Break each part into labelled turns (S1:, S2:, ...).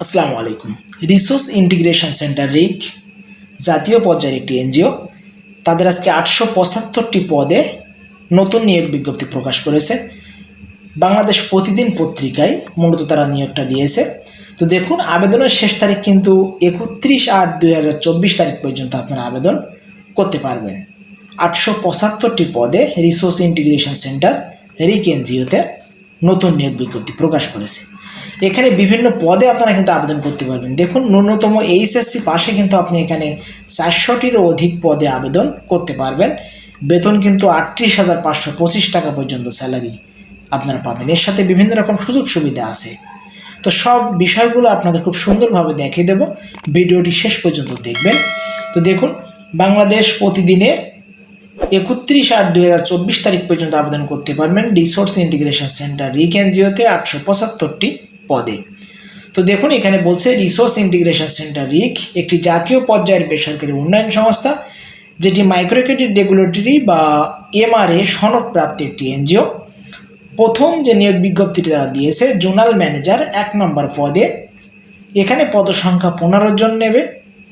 S1: আসসালামু আলাইকুম। Resource integration centre রিক জাতীয় পর্যায়ের একটি এনজিও, তাদের আজকে আটশো পঁচাত্তরটি পদে নতুন নিয়োগ বিজ্ঞপ্তি প্রকাশ করেছে। বাংলাদেশ প্রতিদিন পত্রিকায় মূলত তারা নিয়োগটা দিয়েছে। তো দেখুন, আবেদনের শেষ তারিখ কিন্তু একত্রিশ আট দুই তারিখ পর্যন্ত আপনারা আবেদন করতে পারবেন। আটশো পঁচাত্তরটি পদে রিসোর্স ইন্টিগ্রেশন সেন্টার রিক এনজিওতে নতুন নিয়োগ বিজ্ঞপ্তি প্রকাশ করেছে। এখানে বিভিন্ন পদে আপনারা কিন্তু আবেদন করতে পারবেন। দেখুন, ন্যূনতম এইচএসসি পাশে কিন্তু আপনি এখানে চারশোটিরও অধিক পদে আবেদন করতে পারবেন। বেতন কিন্তু আটত্রিশ হাজার পাঁচশো পঁচিশ টাকা পর্যন্ত স্যালারি আপনারা পাবেন। এর সাথে বিভিন্ন রকম সুযোগ সুবিধা আছে। তো সব বিষয়গুলো আপনাদের খুব সুন্দরভাবে দেখিয়ে দেব। ভিডিওটি শেষ পর্যন্ত দেখবেন। তো দেখুন, বাংলাদেশ প্রতিদিনে একত্রিশ আট দুই হাজার চব্বিশ তারিখ পর্যন্ত আবেদন করতে পারবেন। রিসোর্স ইন্টিগ্রেশন সেন্টার রিক এনজিওতে আটশো পঁচাত্তরটি। পদে। তো দেখুন, এখানে বলছে রিসোর্স ইন্টিগ্রেশন সেন্টার রিক, একটি জাতীয় পর্যায়ের বেসরকারি উন্নয়ন সংস্থা, যেটি মাইক্রোক্রেডিট রেগুলেটরি বা এমআরএ সনদপ্রাপ্ত একটি এনজিও। প্রথম যে নিয়োগ বিজ্ঞপ্তিটি তারা দিয়েছে, জোনাল ম্যানেজার এক নম্বর পদে। এখানে পদসংখ্যা পনেরো জন নেবে।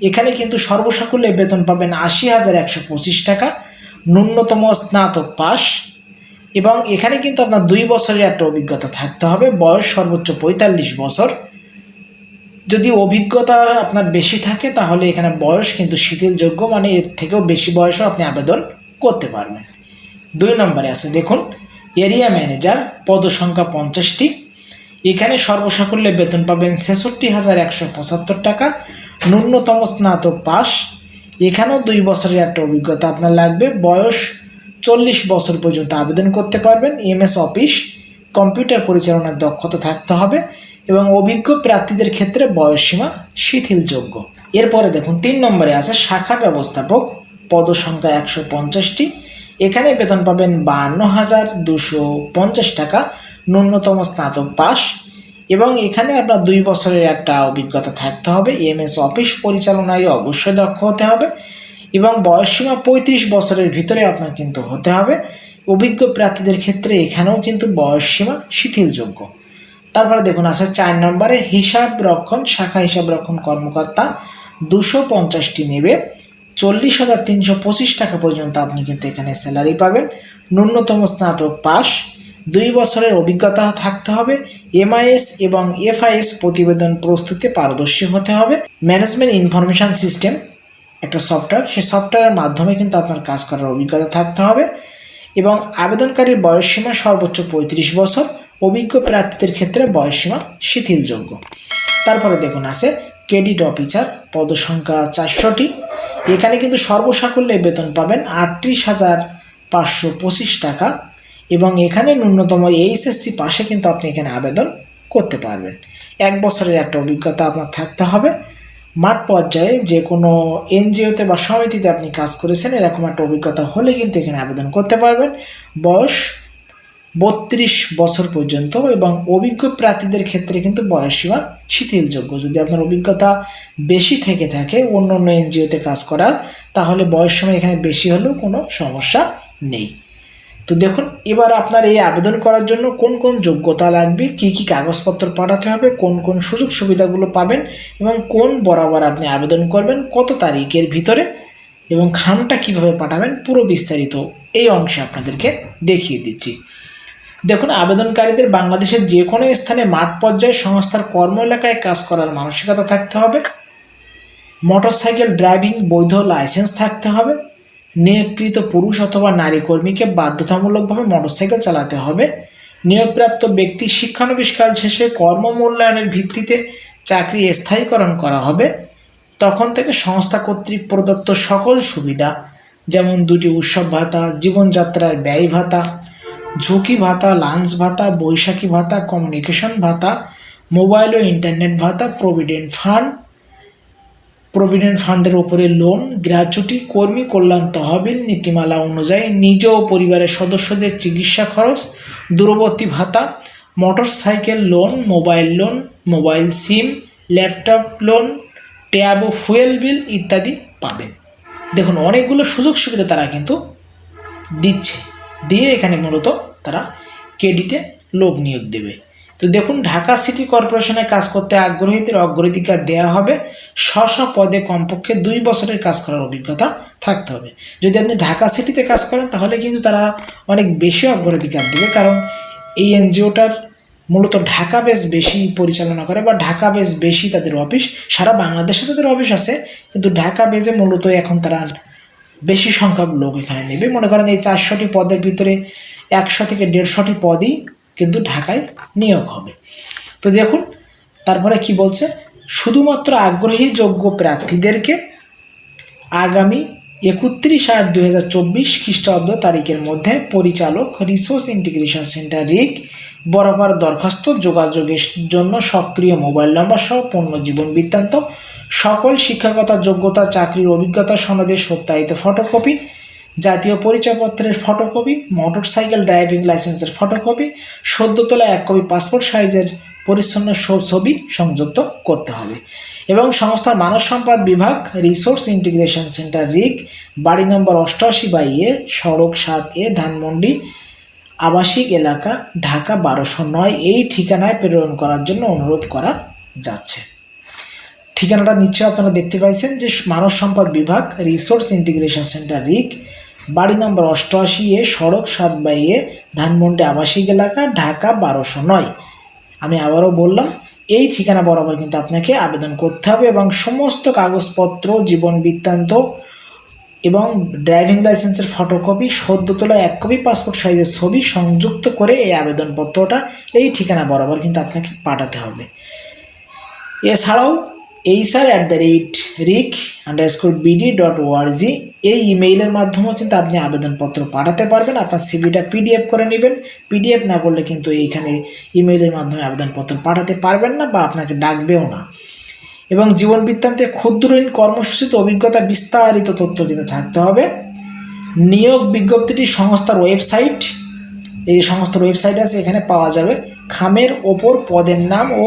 S1: এখানে কিন্তু সর্বসাকুল্যে বেতন পাবেন আশি হাজার একশো পঁচিশ টাকা। ন্যূনতম স্নাতক পাস এবং এখানে কিন্তু আপনার দুই বছরের একটা অভিজ্ঞতা থাকতে হবে। বয়স সর্বোচ্চ পঁয়তাল্লিশ বছর। যদি অভিজ্ঞতা আপনার বেশি থাকে, তাহলে এখানে বয়স কিন্তু শিথিলযোগ্য মানে এর থেকেও বেশি বয়সও আপনি আবেদন করতে পারবেন। দুই নম্বরে আছে, দেখুন, এরিয়া ম্যানেজার, পদসংখ্যা পঞ্চাশটি। এখানে সর্বসাকুল্যে বেতন পাবেন ছেষট্টি হাজার একশো পঁচাত্তর টাকা। ন্যূনতম স্নাতক পাস এখানেও দুই বছরের একটা অভিজ্ঞতা আপনার লাগবে। বয়স চল্লিশ বছর পর্যন্ত আবেদন করতে পারবেন। এমএস অফিস কম্পিউটার পরিচালনার দক্ষতা থাকতে হবে এবং অভিজ্ঞ প্রার্থীদের ক্ষেত্রে বয়সসীমা শিথিলযোগ্য। এরপরে দেখুন, তিন নম্বরে আছে শাখা ব্যবস্থাপক, পদসংখ্যা একশো পঞ্চাশটি। এখানে বেতন পাবেন বান্ন হাজার দুশো পঞ্চাশ টাকা, ন্যূনতম স্নাতক পাস এবং এখানে আপনার দুই বছরের একটা অভিজ্ঞতা থাকতে হবে। এমএস অফিস পরিচালনায় অবশ্যই দক্ষ হতে হবে। এবং বয়সসীমা পঁয়ত্রিশ বছরের ভিতরে আপনার কিন্তু হতে হবে। অভিজ্ঞ প্রার্থীদের ক্ষেত্রে এখানেও কিন্তু বয়সসীমা শিথিলযোগ্য। তারপরে দেখুন, আছে চার নম্বরে হিসাব রক্ষণ, শাখা হিসাব রক্ষণ কর্মকর্তা দুশো পঞ্চাশটি নেবে। চল্লিশ হাজার তিনশো পঁচিশ টাকা পর্যন্ত আপনি কিন্তু এখানে স্যালারি পাবেন। ন্যূনতম স্নাতক পাস। দুই বছরের অভিজ্ঞতা থাকতে হবে। এমআইএস এবং এফআইএস প্রতিবেদন প্রস্তুতে পারদর্শী হতে হবে। Management information system. একটা সফটওয়্যার সেই সফটওয়্যারের মাধ্যমে কিন্তু আপনার কাজ করার অভিজ্ঞতা থাকতে হবে এবং আবেদনকারীর বয়সসীমা সর্বোচ্চ পঁয়ত্রিশ বছর, অভিজ্ঞ প্রার্থীদের ক্ষেত্রে বয়সসীমা শিথিলযোগ্য। তারপরে দেখুন আছে ক্রেডিট অফিসার পদসংখ্যা চারশোটি। এখানে কিন্তু সর্বসাকুল্যে বেতন পাবেন আটত্রিশ হাজার পাঁচশো পঁচিশ টাকা এবং এখানে ন্যূনতম এইচএসসি পাশে কিন্তু আপনি এখানে আবেদন করতে পারবেন। এক বছরের একটা অভিজ্ঞতা আপনার থাকতে হবে। মাঠ পর্যায়ে যে কোনো এনজিওতে বা সমিতিতে আপনি কাজ করেছেন, এরকম একটা অভিজ্ঞতা হলে কিন্তু এখানে আবেদন করতে পারবেন। বয়স বত্রিশ বছর পর্যন্ত এবং অভিজ্ঞ প্রার্থীদের ক্ষেত্রে কিন্তু বয়সসীমা শিথিলযোগ্য। যদি আপনার অভিজ্ঞতা বেশি থেকে থাকে অন্য অন্য এনজিওতে কাজ করার, তাহলে বয়স সময় এখানে বেশি হলেও কোনো সমস্যা নেই। তো দেখুন, এবার আপনার এই আবেদন করার জন্য কোন কোন যোগ্যতা লাগবে, কি কি কাগজপত্র পাঠাতে হবে, কোন কোন সুযোগ সুবিধাগুলো পাবেন এবং কোন বরাবর আপনি আবেদন করবেন, কত তারিখের ভিতরে এবং খামটা কীভাবে পাঠাবেন, পুরো বিস্তারিত এই অংশে আপনাদেরকে দেখিয়ে দিচ্ছি। দেখুন, আবেদনকারীদের বাংলাদেশের যে কোনো স্থানে মাঠ পর্যায়ে সংস্থার কর্ম এলাকায় কাজ করার মানসিকতা থাকতে হবে, মোটরসাইকেল ড্রাইভিং বৈধ লাইসেন্স থাকতে হবে নিয়োগকৃত পুরুষ অথবা নারী কর্মীকে বাধ্যতামূলকভাবে মোটরসাইকেল চালাতে হবে। নিয়োগপ্রাপ্ত ব্যক্তি শিক্ষানবিষ্কাল শেষে কর্মমূল্যায়নের ভিত্তিতে চাকরি স্থায়ীকরণ করা হবে। তখন থেকে সংস্থা কর্তৃক প্রদত্ত সকল সুবিধা, যেমন দুটি উৎসব ভাতা, জীবনযাত্রার ব্যয় ভাতা, ঝুঁকি ভাতা, লাঞ্চ ভাতা, বৈশাখী ভাতা কমিউনিকেশন ভাতা মোবাইল ও ইন্টারনেট ভাতা প্রভিডেন্ট ফান্ড প্রভিডেন্ট ফান্ডের ওপরে লোন গ্র্যাচুটি কর্মী কল্যাণ তহবিল, নীতিমালা অনুযায়ী নিজ ও পরিবারের সদস্যদের চিকিৎসা খরচ, দূরবর্তী ভাতা motorcycle loan mobile loan mobile SIM laptop loan tab ও ফুয়েল বিল ইত্যাদি পাবেন। দেখুন, অনেকগুলো সুযোগ সুবিধা তারা কিন্তু দিচ্ছে। দিয়ে এখানে মূলত তারা ক্রেডিটে লোক নিয়োগ দেবে। তো দেখুন, ঢাকা সিটি কর্পোরেশনে কাজ করতে আগ্রহীদের অগ্রাধিকার দেওয়া হবে। স্ব পদে কমপক্ষে দুই বছরের কাজ করার অভিজ্ঞতা থাকতে হবে। যদি আপনি ঢাকা সিটিতে কাজ করেন, তাহলে কিন্তু তারা অনেক বেশি অগ্রাধিকার দেবে। কারণ এই এনজিওটার মূলত ঢাকা বেস বেশি পরিচালনা করে বা ঢাকা বেস বেশি তাদের অফিস। সারা বাংলাদেশে তাদের অফিস আছে, কিন্তু ঢাকা বেজে মূলত এখন তারা বেশি সংখ্যক লোক এখানে নেবে। মনে করেন এই চারশোটি পদের ভিতরে একশো থেকে দেড়শোটি পদই কিন্তু ঢাকায় নিয়োগ হবে। তো দেখুন, তারপরে কি বলছে? শুধুমাত্র আগ্রহী যোগ্য প্রার্থীদেরকে আগামী একত্রিশ আট দু হাজার চব্বিশ খ্রিস্টাব্দ তারিখের মধ্যে পরিচালক রিসোর্স ইন্টিগ্রেশন সেন্টার রিক বরাবর দরখাস্ত যোগাযোগের জন্য সক্রিয় মোবাইল নম্বর সহ পূর্ণ জীবন বৃত্তান্ত, সকল শিক্ষাগত যোগ্যতা, চাকরির অভিজ্ঞতা সনদের সত্যায়িত ফটোকপি জাতীয় পরিচয়পত্রের ফটোকপি মোটরসাইকেল ড্রাইভিং লাইসেন্সের ফটোকপি সদ্য তোলা এক কপি পাসপোর্ট সাইজের পরিচ্ছন্ন ছবি সংযুক্ত করতে হবে। এবং সংস্থার মানব সম্পদ বিভাগ রিসোর্স ইন্টিগ্রেশন সেন্টার রিক বাড়ি নম্বর অষ্টআশি বাই এ, সড়ক সাত এ, ধানমন্ডি, আবাসিক এলাকা, ঢাকা বারোশো নয়। এই ঠিকানায় প্রেরণ করার জন্য অনুরোধ করা যাচ্ছে। ঠিকানাটা নিশ্চয়ই আপনারা দেখতে পাইছেন যে মানব সম্পদ বিভাগ রিসোর্স ইন্টিগ্রেশন সেন্টার রিক বাড়ি নম্বর অষ্টআশি এ সড়ক সাত ধানমন্ডি আবাসিক এলাকা, ঢাকা বারোশো নয়। আমি আবারও বললাম, এই ঠিকানা বরাবর কিন্তু আপনাকে আবেদন করতে হবে এবং সমস্ত কাগজপত্র, জীবন বৃত্তান্ত এবং ড্রাইভিং লাইসেন্সের ফটোকপি সদ্য তোলা এক কপি, পাসপোর্ট সাইজের ছবি সংযুক্ত করে এই আবেদনপত্রটা এই ঠিকানা বরাবর কিন্তু আপনাকে পাঠাতে হবে। এছাড়াও এইচআর অ্যাট দ্য রেট রিক underscore BD dot ORG এই ইমেইলের মাধ্যমেও কিন্তু আপনি আবেদনপত্র পাঠাতে পারবেন, আপনার সিভিটা পিডিএফ করে নেবেন। পিডিএফ না করলে কিন্তু এইখানে ইমেইলের মাধ্যমে আবেদনপত্র পাঠাতে পারবেন না বা আপনাকে ডাকবেও না। এবং জীবন বৃত্তান্তে ক্ষুদ্র ঋণ কর্মসূচিতে অভিজ্ঞতা বিস্তারিত তথ্য কিন্তু থাকতে হবে। নিয়োগ বিজ্ঞপ্তিটি সংস্থার ওয়েবসাইট, এই সংস্থার ওয়েবসাইট আছে, এখানে পাওয়া যাবে। খামের ওপর পদের নাম ও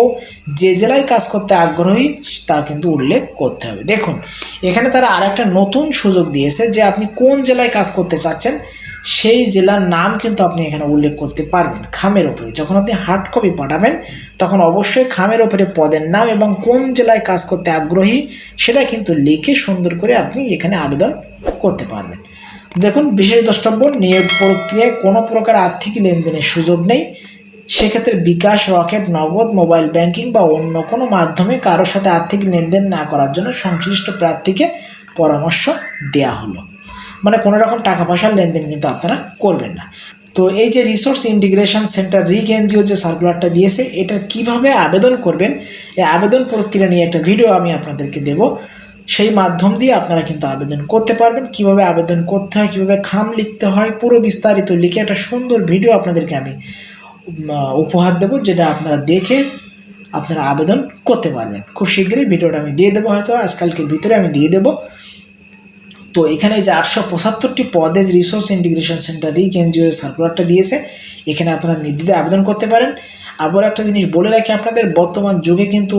S1: যে জেলায় কাজ করতে আগ্রহী তা কিন্তু উল্লেখ করতে হবে। দেখুন, এখানে তারা আর একটা নতুন সুযোগ দিয়েছে যে আপনি কোন জেলায় কাজ করতে চাচ্ছেন, সেই জেলার নাম কিন্তু আপনি এখানে উল্লেখ করতে পারবেন খামের ওপরে। যখন আপনি হার্ড কপি পাঠাবেন, তখন অবশ্যই খামের ওপরে পদের নাম এবং কোন জেলায় কাজ করতে আগ্রহী সেটা কিন্তু লিখে সুন্দর করে আপনি এখানে আবেদন করতে পারবেন। দেখুন, বিশেষ দ্রষ্টব্য, নিয়োগ প্রক্রিয়ায় কোনো প্রকার আর্থিক লেনদেনের সুযোগ নেই। সেক্ষেত্রে bKash, Rocket, Nagad, mobile banking বা অন্য কোনো মাধ্যমে কারোর সাথে আর্থিক লেনদেন না করার জন্য সংশ্লিষ্ট প্রার্থীকে পরামর্শ দেয়া হলো। মানে কোনো রকম টাকা পয়সার লেনদেন কিন্তু আপনারা করবেন না। তো এই যে resource integration centre RIC NGO যে সার্কুলারটা দিয়েছে, এটা কীভাবে আবেদন করবেন, এই আবেদন প্রক্রিয়া নিয়ে একটা ভিডিও আমি আপনাদেরকে দেব। সেই মাধ্যম দিয়ে আপনারা কিন্তু আবেদন করতে পারবেন। কীভাবে আবেদন করতে হয়, কীভাবে খাম লিখতে হয়, পুরো বিস্তারিত লিখে একটা সুন্দর ভিডিও আপনাদেরকে আমি উপহার দেবো যেটা আপনারা দেখে আপনারা আবেদন করতে পারবেন। খুব শীঘ্রই ভিডিওটা আমি দিয়ে দেবো হয়তো আজকালকের ভিতরে আমি দিয়ে দেবো। তো এখানে যে আটশো পঁচাত্তরটি পদে resource integration centre RIC NGO সার্কুলারটা দিয়েছে, এখানে আপনারা নির্দ্বিধে আবেদন করতে পারেন। আবার একটা জিনিস বলে রাখি আপনাদের, বর্তমান যুগে কিন্তু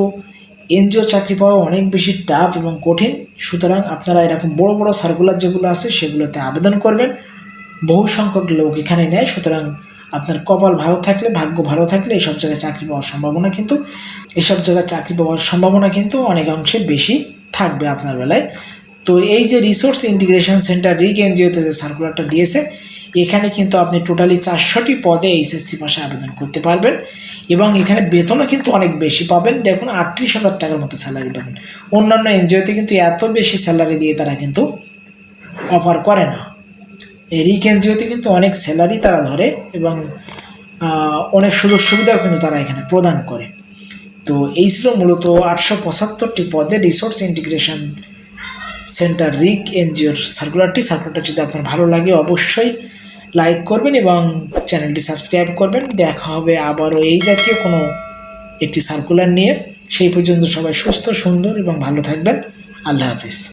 S1: এনজিও চাকরি পাওয়া অনেক বেশি টাফ এবং কঠিন। সুতরাং আপনারা এরকম বড় বড় সার্কুলার যেগুলো আছে, সেগুলোতে আবেদন করবেন। বহু সংখ্যক লোক এখানে নেয়, সুতরাং আপনার কপাল ভালো থাকলে, ভাগ্য ভালো থাকলে এইসব জায়গায় চাকরি পাওয়ার সম্ভাবনা কিন্তু, এসব জায়গায় চাকরি পাওয়ার সম্ভাবনা কিন্তু অনেকাংশে বেশি থাকবে আপনার বেলায়। তো এই যে রিসোর্স ইন্টিগ্রেশন সেন্টার রিক এনজিওতে যে সার্কুলারটা দিয়েছে, এখানে কিন্তু আপনি টোটালি চারশোটি পদে এইচএসসি পাশে আবেদন করতে পারবেন এবং এখানে বেতনও কিন্তু অনেক বেশি পাবেন। দেখুন, আটত্রিশ হাজার টাকার মতো স্যালারি পাবেন। অন্যান্য এনজিওতে কিন্তু এত বেশি স্যালারি দিয়ে তারা কিন্তু অফার করে না। এই রিক এনজিওতে কিন্তু অনেক স্যালারি তারা ধরে এবং অনেক সুযোগ সুবিধাও কিন্তু তারা এখানে প্রদান করে। তো এই ছিল মূলত আটশো পঁচাত্তরটি পদে রিসোর্স ইন্টিগ্রেশন সেন্টার রিক এনজিওর সার্কুলারটি সার্কুলারটা যদি আপনার ভালো লাগে অবশ্যই লাইক করবেন এবং চ্যানেলটি সাবস্ক্রাইব করবেন। দেখা হবে আবারও এই জাতীয় কোনো একটি সার্কুলার নিয়ে। সেই পর্যন্ত সবাই সুস্থ, সুন্দর এবং ভালো থাকবেন। আল্লাহ হাফিজ।